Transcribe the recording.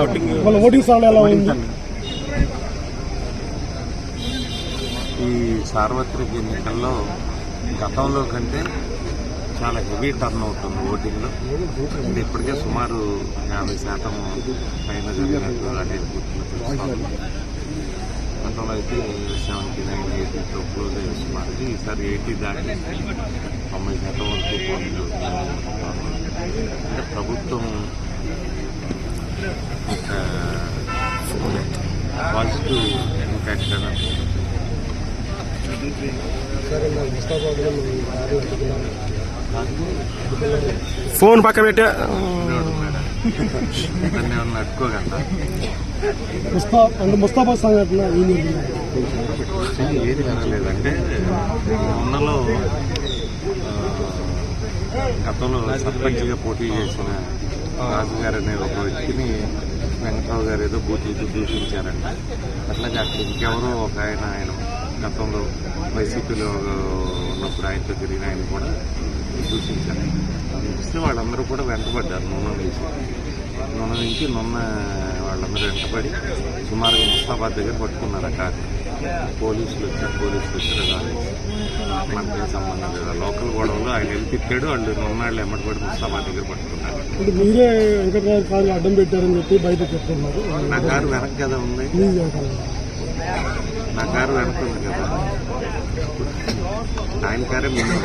Voting స్థానం ఎలా ఉంది? ఈ సార్వత్రిక ఎన్నికల్లో గతంలో కంటే చాలా హెవీ టర్న్ అవుతుంది ఓటింగ్లో. అంటే ఇప్పటికే సుమారు యాభై శాతం పైన జరిగినట్టు అనేది గతంలో అయితే సెవెంటీ నైన్ ఎయిటీతో క్లోజ్ అయ్యే సుమారు ఈసారి ఎయిటీ దాటి తొంభై శాతం వరకు పోటీలు అంటే ప్రభుత్వం ఒక పాజిటివ్ ఫోన్ పక్క పెట్టా అంటే ముస్తాఫా సంఘటన ఏది జరగలేదంటే ఉన్నలో గతంలో సర్పంచ్గా పోటీ చేసిన రాజు గారు అనే ఒక వ్యక్తిని వెంకట్రావు గారు ఏదో బూతులు దూషించారంట అట్లాగే అక్కడ ఇంకెవరో ఒక ఆయన ఆయన గతంలో వైసీపీలో ఉన్నప్పుడు ఆయనతో తిరిగిన ఆయన కూడా దూషించారు చూస్తే వాళ్ళందరూ కూడా వెంటబడ్డారు నూనె వేసి నూనె నుంచి నూనె వాళ్ళందరూ వెంటబడి సుమారుగా ముస్తాబాద్ దగ్గర పట్టుకున్నారు ఆ కారు. పోలీసులు వచ్చారు పోలీసులు వచ్చారు కానీ మనకేం సంబంధం లేదు. లోకల్ గొడవలు ఆయన వెళ్ళి తిట్టాడు వాళ్ళు నున్నాళ్ళు ఎమ్మటపడి ముస్తాబాద్ దగ్గర పట్టుకున్నారు అంటే మీరే వెంకటరావు కారు అడ్డం పెట్టారని చెప్పి బయట చెప్తున్నారు. నా కారు వెనక కదా ఉంది. మీ. నా కారు వెనక ఉంది కదా. ఆయన కారే ముందు.